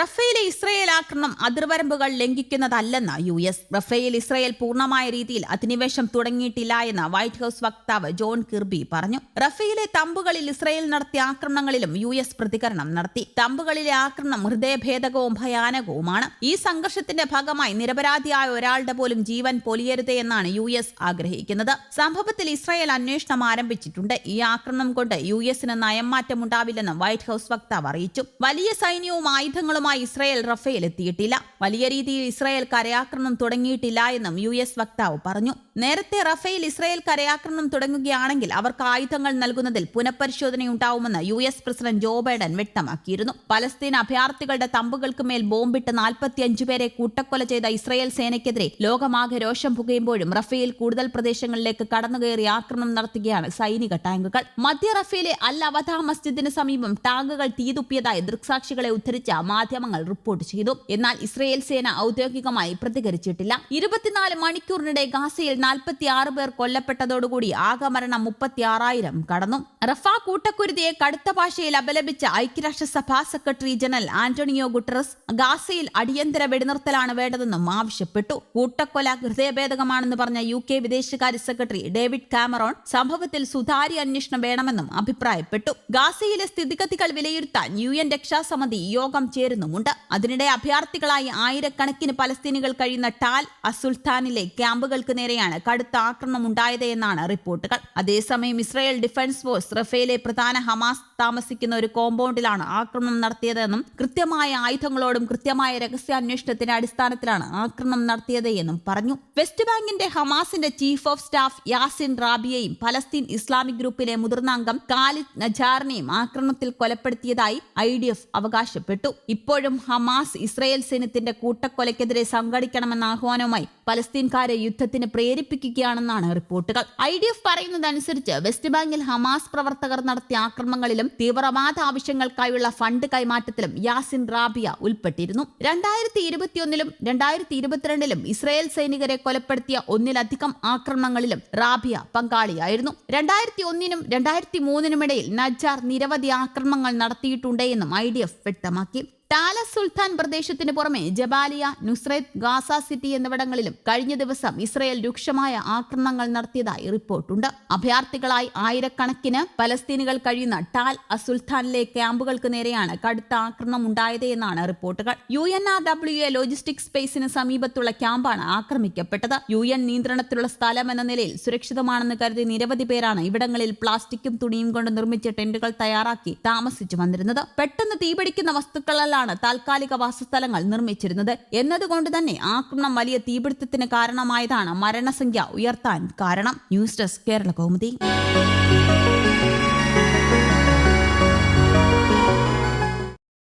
Raffaele Israel ആക്രമണം അതിർവരമ്പുകൾ ലംഘിക്കുന്നതല്ലെന്ന് യു എസ്. റഫേൽ ഇസ്രയേൽ പൂർണമായ രീതിയിൽ അധിനിവേശം തുടങ്ങിയിട്ടില്ല എന്ന് വൈറ്റ് ഹൌസ് വക്താവ് ജോൺ കിർബി പറഞ്ഞു. റഫേലെ തമ്പുകളിൽ ഇസ്രയേൽ നടത്തിയ ആക്രമണങ്ങളിലും യു എസ് പ്രതികരണം നടത്തി. തമ്പുകളിലെ ആക്രമണം ഹൃദയഭേദകവും ഭയാനകവുമാണ്. ഈ സംഘർഷത്തിന്റെ ഭാഗമായി നിരപരാധിയായ ഒരാളുടെ പോലും ജീവൻ പൊലിയരുതേ എന്നാണ് യു എസ് ആഗ്രഹിക്കുന്നത്. സംഭവത്തിൽ ഇസ്രയേൽ അന്വേഷണം ആരംഭിച്ചിട്ടുണ്ട്. ഈ ആക്രമണം കൊണ്ട് യു എസിന് നയം ഉണ്ടാവില്ലെന്നും വൈറ്റ് ഹൌസ് വക്താവ് അറിയിച്ചു. വലിയ സൈന്യവും ആയുധങ്ങളുമായി ഇസ്രായേൽ റഫേൽ എത്തിയിട്ടില്ല. വലിയ രീതിയിൽ ഇസ്രായേൽ കരയാക്രമണം തുടങ്ങിയിട്ടില്ല എന്നും യു എസ് വക്താവ് പറഞ്ഞു. നേരത്തെ റഫേൽ ഇസ്രായേൽ കരയാക്രമണം തുടങ്ങുകയാണെങ്കിൽ അവർക്ക് ആയുധങ്ങൾ നൽകുന്നതിൽ പുനഃപരിശോധനയുണ്ടാവുമെന്ന് U S president Joe Biden വ്യക്തമാക്കിയിരുന്നു. പലസ്തീൻ അഭയാർത്ഥികളുടെ തമ്പുകൾക്ക് മേൽ ബോംബിട്ട് നാൽപ്പത്തിയഞ്ചു പേരെ കൂട്ടക്കൊല ചെയ്ത ഇസ്രായേൽ സേനയ്ക്കെതിരെ ലോകമാകെ രോഷം പുകയുമ്പോഴും റഫേൽ കൂടുതൽ പ്രദേശങ്ങളിലേക്ക് കടന്നുകയറി ആക്രമണം നടത്തുകയാണ് സൈനിക ടാങ്കുകൾ. മധ്യ റഫേലെ അൽ അവധ മസ്ജിദിന് സമീപം ടാങ്കുകൾ തീതുപ്പിയതായി ദൃക്സാക്ഷികളെ ഉദ്ധരിച്ച മാധ്യമങ്ങൾ റിപ്പോർട്ട് ചെയ്തു. എന്നാൽ ഇസ്രയേൽ സേന ഔദ്യോഗികമായി പ്രതികരിച്ചിട്ടില്ല. ഇരുപത്തിനാല് മണിക്കൂറിനിടെ ഗാസയിൽ നാൽപ്പത്തി ആറ് പേർ കൊല്ലപ്പെട്ടതോടുകൂടി ആകെ മരണം മുപ്പത്തിയാറായിരം കടന്നു. റഫ കൂട്ടക്കുരുതിയെ കടുത്ത ഭാഷയിൽ അപലപിച്ച ഐക്യരാഷ്ട്രസഭാ സെക്രട്ടറി ജനറൽ ആന്റണിയോ ഗുട്ടറസ് ഗാസയിൽ അടിയന്തര വെടിനിർത്തലാണ് വേണ്ടതെന്നും ആവശ്യപ്പെട്ടു. കൂട്ടക്കൊല ഹൃദയഭേദകമാണെന്ന് പറഞ്ഞ യു കെ വിദേശകാര്യ സെക്രട്ടറി ഡേവിഡ് കാമറോൺ സംഭവത്തിൽ സുതാര്യ അന്വേഷണം വേണമെന്നും അഭിപ്രായപ്പെട്ടു. ഗാസയിലെ സ്ഥിതിഗതികൾ വിലയിരുത്താൻ യു എൻ രക്ഷാസമിതി യോഗം ചേരുന്നുമുണ്ട് അതിനിടെ അഭയാർത്ഥികളായി ആയിരക്കണക്കിന് പലസ്തീനികൾ കഴിയുന്ന ടാൽ അസുൽത്താനിലെ ക്യാമ്പുകൾക്ക് നേരെയാണ് കടുത്ത ആക്രമണം ഉണ്ടായത് എന്നാണ് റിപ്പോർട്ടുകൾ. അതേസമയം ഇസ്രായേൽ ഡിഫൻസ് ഫോഴ്സ് റഫേലെ പ്രധാന ഹമാസ് താമസിക്കുന്ന ഒരു കോമ്പൗണ്ടിലാണ് ആക്രമണം നടത്തിയതെന്നും കൃത്യമായ ആയുധങ്ങളോടും കൃത്യമായ രഹസ്യാന്വേഷണത്തിന്റെ അടിസ്ഥാനത്തിലാണ് ആക്രമണം നടത്തിയത് എന്നും പറഞ്ഞു. വെസ്റ്റ് ബാങ്കിന്റെ ഹമാസിന്റെ ചീഫ് ഓഫ് സ്റ്റാഫ് യാസിൻ റാബിയെയും പലസ്തീൻ ഇസ്ലാമിക് ഗ്രൂപ്പിലെ മുതിർന്ന അംഗം കാലിദ് നജാറിനെയും ആക്രമണത്തിൽ കൊലപ്പെടുത്തിയതായി ഐ ഡി എഫ് അവകാശപ്പെട്ടു. ഇപ്പോഴും ഹമാസ് ഇസ്രായേൽ സൈന്യത്തിന്റെ കൂട്ടക്കൊലയ്ക്കെതിരെ സംഘടിക്കണമെന്ന ആഹ്വാനവുമായി പലസ്തീൻകാരെ യുദ്ധത്തിന് പ്രേരിപ്പിക്കുകയാണെന്നാണ് റിപ്പോർട്ടുകൾ. ഐ ഡി എഫ് പറയുന്നതനുസരിച്ച് വെസ്റ്റ് ബാങ്കിൽ ഹമാസ് പ്രവർത്തകർ നടത്തിയ ആക്രമണങ്ങളിലും തീവ്രവാദ ആവശ്യങ്ങൾക്കായുള്ള ഫണ്ട് കൈമാറ്റത്തിലും യാസിൻ റാബിയ ഉൾപ്പെട്ടിരുന്നു. രണ്ടായിരത്തി ഇരുപത്തിയൊന്നിലും രണ്ടായിരത്തി ഇരുപത്തിരണ്ടിലും ഇസ്രായേൽ സൈനികരെ കൊലപ്പെടുത്തിയ ഒന്നിലധികം ആക്രമണങ്ങളിലും റാബിയ പങ്കാളിയായിരുന്നു. രണ്ടായിരത്തി ഒന്നിനും രണ്ടായിരത്തി മൂന്നിനുമിടയിൽ നജാർ നിരവധി ആക്രമണങ്ങൾ നടത്തിയിട്ടുണ്ട് എന്നും ഐ ഡി എഫ് വ്യക്തമാക്കി. ടാല സുൽത്താൻ പ്രദേശത്തിന് പുറമെ ജബാലിയ നുസ്രത്ത് ഗാസ സിറ്റി എന്നിവിടങ്ങളിലും കഴിഞ്ഞ ദിവസം ഇസ്രയേൽ രൂക്ഷമായ ആക്രമണങ്ങൾ നടത്തിയതായി റിപ്പോർട്ടുണ്ട്. അഭയാർത്ഥികളായി ആയിരക്കണക്കിന് പലസ്തീനുകൾ കഴിയുന്ന ടാൽ അസുൽത്താനിലെ ക്യാമ്പുകൾക്ക് നേരെയാണ് കടുത്ത ആക്രമണം ഉണ്ടായത് എന്നാണ് റിപ്പോർട്ടുകൾ. U N R W A logistic സ്പേസിന് സമീപത്തുള്ള ക്യാമ്പാണ് ആക്രമിക്കപ്പെട്ടത്. യു എൻ നിയന്ത്രണത്തിലുള്ള സ്ഥലം എന്ന നിലയിൽ സുരക്ഷിതമാണെന്ന് കരുതി നിരവധി പേരാണ് ഇവിടങ്ങളിൽ പ്ലാസ്റ്റിക്കും തുണിയും കൊണ്ട് നിർമ്മിച്ച ടെന്റുകൾ തയ്യാറാക്കി താമസിച്ചു വന്നിരുന്നത്. പെട്ടെന്ന് തീപിടിക്കുന്ന വസ്തുക്കളെല്ലാം വീടുകളിലാണ് താൽക്കാലിക വാസസ്ഥലങ്ങൾ നിർമ്മിച്ചിരുന്നത്. എന്നതുകൊണ്ട് തന്നെ ആക്രമണം വലിയ തീപിടുത്തത്തിന് കാരണമായതാണ് മരണസംഖ്യ ഉയർത്താൻ കാരണം. News desk Kerala Kaumudi.